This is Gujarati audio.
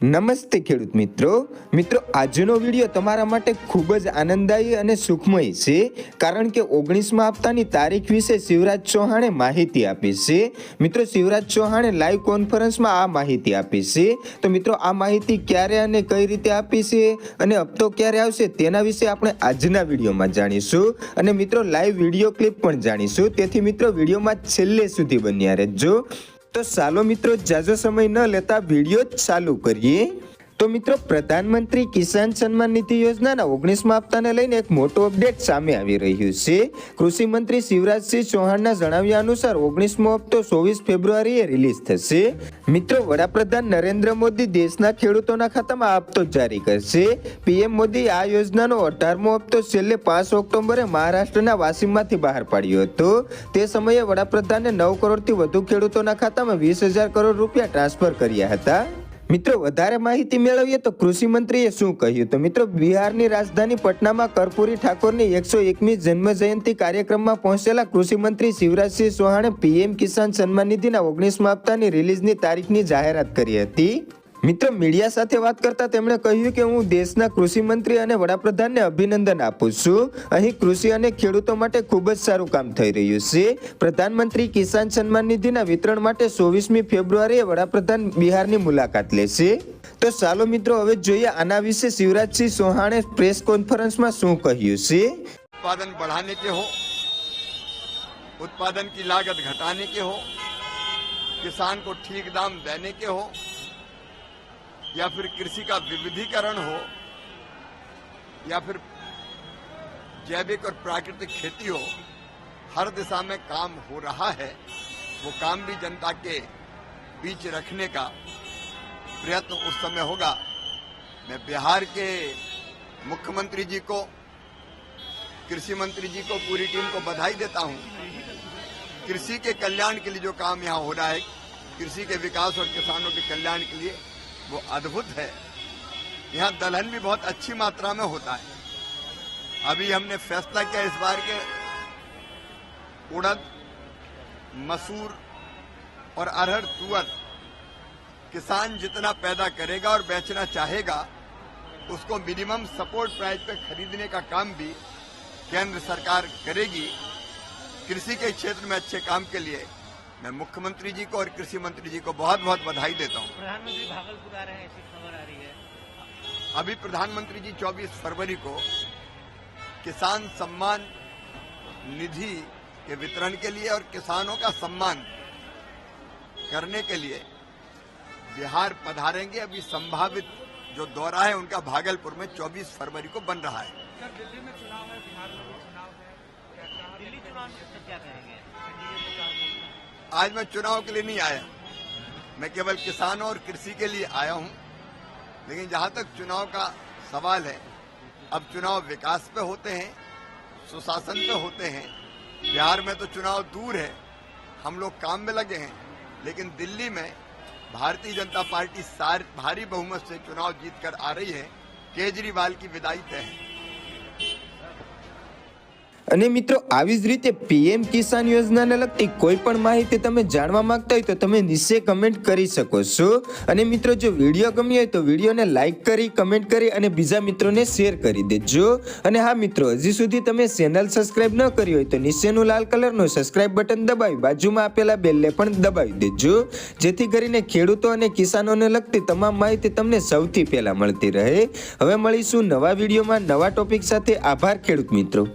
નમસ્તે ખેડૂત મિત્રો. મિત્રો, આજનો વીડિયો તમારા માટે ખૂબ જ આનંદદાયી અને સુખમય છે, કારણ કે ઓગણીસમાં હપ્તાની તારીખ વિશે શિવરાજ ચૌહાણે માહિતી આપી છે. મિત્રો, શિવરાજ ચૌહાણે લાઈવ કોન્ફરન્સમાં આ માહિતી આપી છે. તો મિત્રો, આ માહિતી ક્યારે અને કઈ રીતે આપી છે અને હપ્તો ક્યારે આવશે તેના વિશે આપણે આજના વિડીયોમાં જાણીશું. અને મિત્રો, લાઈવ વીડિયો ક્લિપ પણ જાણીશું. તેથી મિત્રો, વિડીયોમાં છેલ્લે સુધી બન્યા રહેજો. તો ચાલો મિત્રો જાજો સમય ન લેતા વીડિયો ચાલુ કરીએ. તો મિત્રો, પ્રધાનમંત્રી કિસાન સન્માન નિધિ યોજનાના ઓગણીસમાં હપ્તાને લઈને એક મોટો અપડેટ સામે આવી રહ્યું છે. કૃષિ મંત્રી શિવરાજસિંહ ચૌહાણના જણાવ્યા અનુસાર ઓગણીસમો હપ્તો ચોવીસ ફેબ્રુઆરીએ રિલીઝ થશે. મિત્રો, વડાપ્રધાન નરેન્દ્ર મોદી દેશના ખેડૂતોના ખાતામાં હપ્તો જારી કરશે. પીએમ મોદી આ યોજનાનો અઢારમો હપ્તો છેલ્લે પાંચ ઓક્ટોબરે મહારાષ્ટ્રના વાસીમમાંથી બહાર પાડ્યો હતો. તે સમયે વડાપ્રધાને નવ કરોડથી વધુ ખેડૂતોના ખાતામાં વીસ હજાર કરોડ રૂપિયા ટ્રાન્સફર કર્યા હતા. મિત્રો, વધારે માહિતી મેળવીએ તો કૃષિ મંત્રીએ શું કહ્યું? તો મિત્રો, બિહારની રાજધાની પટનામાં કર્પૂરી ઠાકોરની એકસો એકમી જન્મ જયંતિ કાર્યક્રમમાં પહોંચેલા કૃષિ મંત્રી શિવરાજસિંહ ચૌહાણે પીએમ કિસાન સન્માન નિધિના ઓગણીસમા હપ્તાની રિલીઝની તારીખની જાહેરાત કરી હતી. મિત્રો મીડિયા સાથે વાત કરતા તેમણે કહ્યું કે હું દેશના કૃષિ મંત્રી અને વડાપ્રધાનને અભિનંદન આપું છું અહીં કૃષિ અને ખેડૂતો માટે ખૂબ જ સારું કામ થઈ રહ્યું છે પ્રધાનમંત્રી કિસાન સન્માન નિધિના વિતરણ માટે ચોવીસમી ફેબ્રુઆરીએ વડાપ્રધાન બિહારની મુલાકાત લેશે તો ચાલો મિત્રો હવે જોઈએ આના વિશે શિવરાજસિંહ ચૌહાણે પ્રેસ કોન્ફરન્સમાં શું કહ્યું છે उत्पादन बढ़ाने के हो उत्पादन की लागत घटाने के हो किसान को ठीक दाम देने के हो या फिर कृषि का विविधीकरण हो, या फिर जैविक और प्राकृतिक खेती हो, हर दिशा में काम हो रहा है, वो काम भी जनता के बीच रखने का प्रयत्न उस समय होगा। मैं बिहार के मुख्यमंत्री जी को, कृषि मंत्री जी को, पूरी टीम को बधाई देता हूँ। कृषि के कल्याण के लिए जो काम यहाँ हो रहा है, कृषि के विकास और किसानों के कल्याण के लिए वो अद्भुत है। यहाँ दलहन भी बहुत अच्छी मात्रा में होता है। अभी हमने फैसला किया इस बार के उड़द, मसूर और अरहर तुअर। किसान जितना पैदा करेगा और बेचना चाहेगा, उसको मिनिमम सपोर्ट प्राइस पे खरीदने का काम भी केंद्र सरकार करेगी। कृषि के क्षेत्र में अच्छे काम के लिए मैं मुख्यमंत्री जी को और कृषि मंत्री जी को बहुत बहुत बधाई देता हूँ। प्रधानमंत्री भागलपुर आ रहे हैं ऐसी खबर आ रही है। अभी प्रधानमंत्री जी 24 फरवरी को किसान सम्मान निधि के वितरण के लिए और किसानों का सम्मान करने के लिए बिहार पधारेंगे। अभी संभावित जो दौरा है उनका भागलपुर में 24 फरवरी को बन रहा है। दिल्ली चुनाव में क्या कहेंगे आज मैं चुनाव के लिए नहीं आया। मैं केवल किसानों और कृषि के लिए आया हूँ। लेकिन जहाँ तक चुनाव का सवाल है, अब चुनाव विकास पे होते हैं, सुशासन पे होते हैं। बिहार में तो चुनाव दूर है। हम लोग काम में लगे हैं। लेकिन दिल्ली में भारतीय जनता पार्टी सार भारी बहुमत से चुनाव जीत कर आ रही है। केजरीवाल की विदाई तय है। અને મિત્રો, આવી જ રીતે પીએમ કિસાન યોજનાને લગતી કોઈ પણ માહિતી તમે જાણવા માંગતા હોય તો તમે નીચે કમેન્ટ કરી શકો છો. અને મિત્રો, જો વીડિયો ગમ્યો હોય તો વિડીયોને લાઇક કરી, કમેન્ટ કરી અને બીજા મિત્રોને શેર કરી દેજો. અને હા મિત્રો, હજી સુધી તમે ચેનલ સબસ્ક્રાઇબ ન કરી હોય તો નીચેનું લાલ કલરનું સબસ્ક્રાઇબ બટન દબાવી, બાજુમાં આપેલા બેલને પણ દબાવી દેજો. જેથી કરીને ખેડૂતો અને કિસાનોને લગતી તમામ માહિતી તમને સૌથી પહેલાં મળતી રહે. હવે મળીશું નવા વિડીયોમાં નવા ટોપિક સાથે. આભાર ખેડૂત મિત્રો.